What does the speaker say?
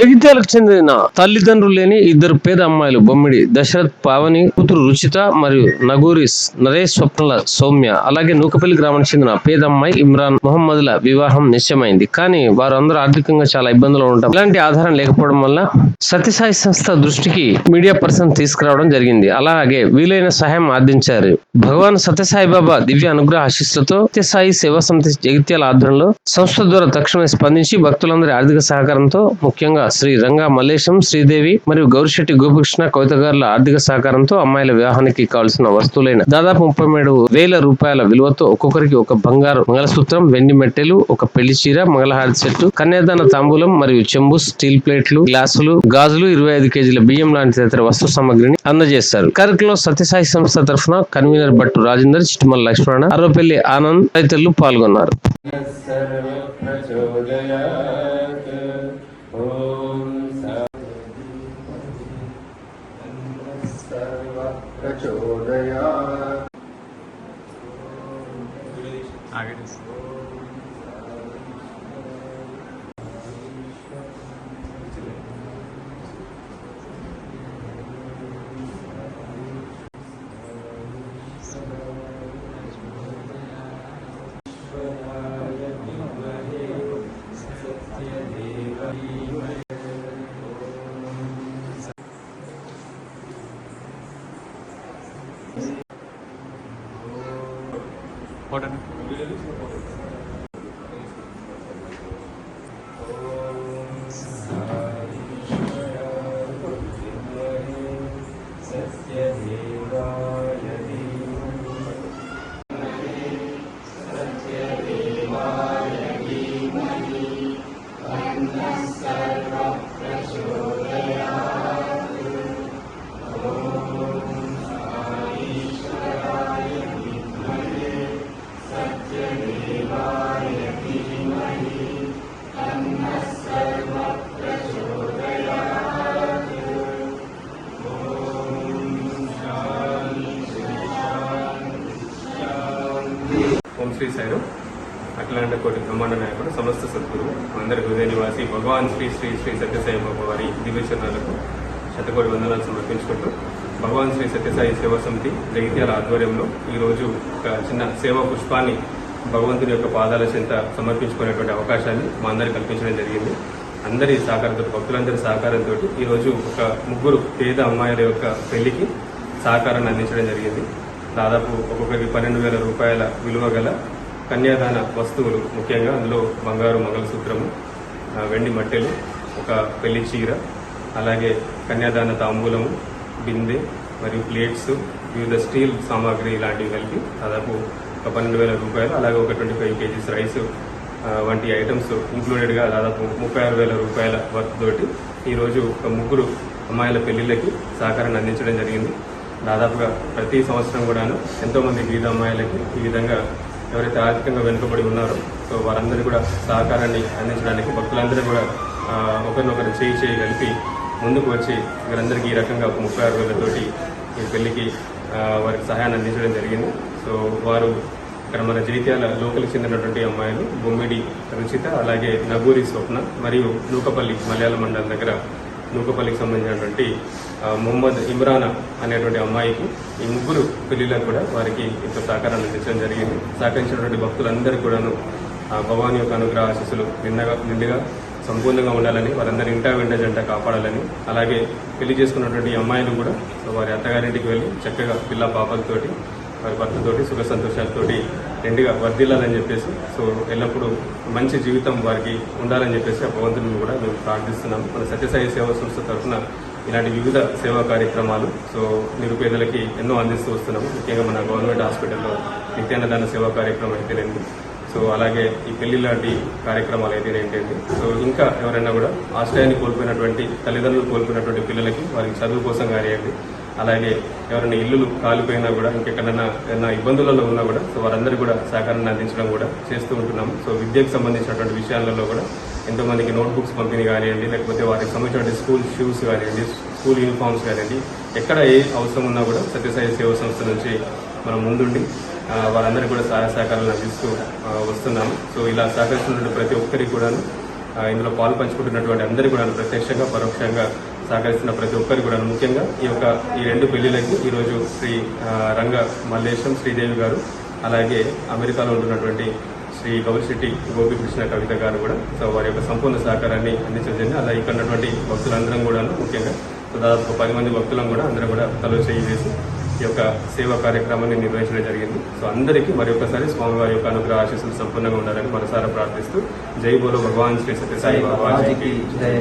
జగిత్యాలకు చెందిన తల్లిదండ్రులు లేని ఇద్దరు పేద అమ్మాయిలు బొమ్మిడి దశరథ్ పావని కూతురు రుచిత మరియు నగూరి నరేష్ స్వప్నల సౌమ్య అలాగే నూకపల్లి గ్రామానికి చెందిన పేద అమ్మాయి ఇమ్రాన్ మొహమ్మద్ల వివాహం నిశ్చయమైంది. కానీ వారు అందరూ ఆర్థికంగా చాలా ఇబ్బందులు ఉంటాం ఇలాంటి ఆధారం లేకపోవడం వల్ల సత్యసాయి సంస్థ దృష్టికి మీడియా పర్సన్ తీసుకురావడం జరిగింది. అలాగే వీలైన సహాయం ఆర్థించారు భగవాన్ సత్యసాయి బాబా దివ్య అనుగ్రహ ఆశీస్సులతో సత్యసాయి సేవా సమితి జగిత్యాల ఆధ్వర్యంలో సంస్థ ద్వారా తక్షణమే స్పందించి భక్తులందరి ఆర్థిక సహకారంతో ముఖ్యంగా శ్రీ రంగా మల్లేశం శ్రీదేవి మరియు గౌరిశెట్టి గోపకృష్ణ కవితగారుల ఆర్థిక సహకారంతో అమ్మాయిల వివాహానికి కావాల్సిన వస్తువులైన దాదాపు ముప్పై మూడు వేల రూపాయల విలువతో ఒక్కొక్కరికి ఒక బంగారు మంగళసూత్రం వెండి మెట్టెలు ఒక పెళ్ళి చీర మంగళహారతి సెట్టు కన్యాదాన తాంబూలం మరియు చెంబు స్టీల్ ప్లేట్లు గ్లాసులు గాజులు ఇరవై ఐదు కేజీల బియ్యం లాంటి తదితర వస్తు సామగ్రిని అందజేస్తారు కార్యక్రమంలో సత్యసాయి సంస్థ తరఫున కన్వీనర్ భట్టు రాజేందర్ చిట్టుమల లక్ష్మణ అరవపల్లి ఆనంద్ తదితరులు పాల్గొన్నారు. सर्वप्रचोदयात् What చేశారు. అఖిలాండ కోటి బ్రహ్మాండ నాయకుడు సమస్త సద్గురు అందరి హృదయ నివాసి భగవాన్ శ్రీ శ్రీ శ్రీ సత్యసాయి బాబా వారి దివ్యచరణాలకు శతకోటి వందనాలు సమర్పించుకుంటూ భగవాన్ శ్రీ సత్యసాయి సేవా సమితి జగిత్యాల ఆధ్వర్యంలో ఈరోజు ఒక చిన్న సేవా పుష్పాన్ని భగవంతుని యొక్క పాదాల చెంత సమర్పించుకునేటువంటి అవకాశాన్ని మా అందరికి కల్పించడం జరిగింది. అందరి సహకారంతో భక్తులందరి సహకారంతో ఈరోజు ఒక ముగ్గురు పేద అమ్మాయిల యొక్క పెళ్ళికి సహకారాన్ని అందించడం జరిగింది. దాదాపు ఒక్కొక్కరికి పన్నెండు వేల రూపాయల విలువ గల కన్యాదాన వస్తువులు ముఖ్యంగా అందులో బంగారు మంగళసూత్రము వెండి మట్టెలు ఒక పెళ్ళి చీర అలాగే కన్యాదాన తాంబూలము బిందె మరియు ప్లేట్స్ వివిధ స్టీల్ సామాగ్రి ఇలాంటివి కలిపి దాదాపు ఒక పన్నెండు వేల రూపాయలు అలాగే ఒక ట్వంటీ ఫైవ్ కేజీస్ రైస్ వంటి ఐటమ్స్ ఇంక్లూడెడ్గా దాదాపు ముప్పై ఆరు వేల రూపాయల వర్త్ తోటి ఈరోజు ఒక ముగ్గురు అమ్మాయిల పెళ్ళిళ్ళకి సహకారాన్ని అందించడం జరిగింది. దాదాపుగా ప్రతి సంవత్సరం కూడాను ఎంతోమంది గీత అమ్మాయిలకి ఈ విధంగా ఎవరైతే ఆర్థికంగా వెనుకబడి ఉన్నారో సో వారందరూ కూడా సహకారాన్ని అందించడానికి భక్తులందరూ కూడా ఒకరినొకరు చేయి చేయి కలిపి ముందుకు వచ్చి వీరందరికీ ఈ రకంగా ఒక ముప్పై ఆరు వేలతోటి ఈ పెళ్ళికి వారికి సహాయాన్ని అందించడం జరిగింది. సో వారు ఇక్కడ మన జైత్యాల లోకల్కి చెందినటువంటి అమ్మాయిలు బొమ్మిడి రుచిత అలాగే నగూరి స్వప్న మరియు నూకపల్లి మలయాళ మండలం దగ్గర నూకపల్లికి సంబంధించినటువంటి మొహమ్మద్ ఇమ్రాన్ అనేటువంటి అమ్మాయికి ఈ ముగ్గురు పెళ్ళిలకు కూడా వారికి ఇంత సహకారాన్ని అందించడం జరిగింది. సహకరించినటువంటి భక్తులందరికీ కూడాను ఆ భగవాన్ యొక్క అనుగ్రహ ఆశీస్సులు నిండగా నిండుగా సంపూర్ణంగా ఉండాలని వారందరి ఇంటా వెంట జంట కాపాడాలని అలాగే పెళ్ళి చేసుకున్నటువంటి అమ్మాయిలు కూడా వారి అత్తగారింటికి వెళ్ళి చక్కగా పిల్ల పాపలతోటి వారి భర్తతోటి సుఖ సంతోషాలతోటి నిండుగా వర్ధిల్లాలని చెప్పేసి సో ఎల్లప్పుడూ మంచి జీవితం వారికి ఉండాలని చెప్పేసి ఆ భగవంతుని కూడా మేము ప్రార్థిస్తున్నాం మన సత్యసాయి సేవా సంస్థ తరఫున ఇలాంటి వివిధ సేవా కార్యక్రమాలు సో నిరుపేదలకి ఎన్నో అందిస్తూ వస్తున్నాము. ముఖ్యంగా మన గవర్నమెంట్ హాస్పిటల్లో నిత్యాన్నదాన సేవా కార్యక్రమం అయితేనేంటి సో అలాగే ఈ పెళ్ళి లాంటి కార్యక్రమాలు అయితే ఏంటండి సో ఇంకా ఎవరైనా కూడా ఆశ్రయాన్ని కోల్పోయినటువంటి తల్లిదండ్రులు కోల్పోయినటువంటి పిల్లలకి వారికి చదువు కోసం కానివ్వండి అలాగే ఎవరైనా ఇల్లులు కాలిపోయినా కూడా ఇంకెక్కడైనా ఏదైనా ఇబ్బందులలో ఉన్నా కూడా సో వారందరూ కూడా సహకారాన్ని అందించడం కూడా చేస్తూ ఉంటున్నాం. సో విద్యకు సంబంధించినటువంటి విషయాలలో కూడా ఎంతో మందికి పంపిణీ కానివ్వండి లేకపోతే వారికి సంబంధించినటువంటి స్కూల్ షూస్ కానివ్వండి స్కూల్ యూనిఫామ్స్ కానివ్వండి ఎక్కడ ఏ అవసరం ఉన్నా కూడా సత్యసాయి సేవా సంస్థ నుంచి మనం ముందుండి వారందరికీ కూడా సహాయ సహకారాలు అందిస్తూ వస్తున్నాము. సో ఇలా సహకరిస్తున్న ప్రతి ఒక్కరికి కూడాను ఇందులో పాలు పంచుకుంటున్నటువంటి అందరికీ కూడా ప్రత్యక్షంగా పరోక్షంగా సహకరిస్తున్న ప్రతి ఒక్కరికి కూడా ముఖ్యంగా ఈ యొక్క ఈ రెండు పెళ్ళిళ్ళకి ఈరోజు శ్రీ రంగ మల్లేశం శ్రీదేవి గారు అలాగే అమెరికాలో ఉంటున్నటువంటి శ్రీ గౌరిశెట్టి గోపికృష్ణ కవిత గారు కూడా సో వారి యొక్క సంపూర్ణ సహకారాన్ని అందించడం అలా ఇక్కడ ఉన్నటువంటి భక్తులందరం కూడా ముఖ్యంగా సో దాదాపు పది మంది భక్తులం కూడా అందరూ కూడా తలో చేయి వేసి ఈ యొక్క సేవా కార్యక్రమాన్ని నిర్వహించడం జరిగింది. సో అందరికీ మరి ఒక్కసారి స్వామివారి యొక్క అనుగ్రహ ఆశీస్సులు సంపూర్ణంగా ఉండాలని మనసారా ప్రార్థిస్తూ జై బోలో భగవాన్ శ్రీ సత్యసాయి జై.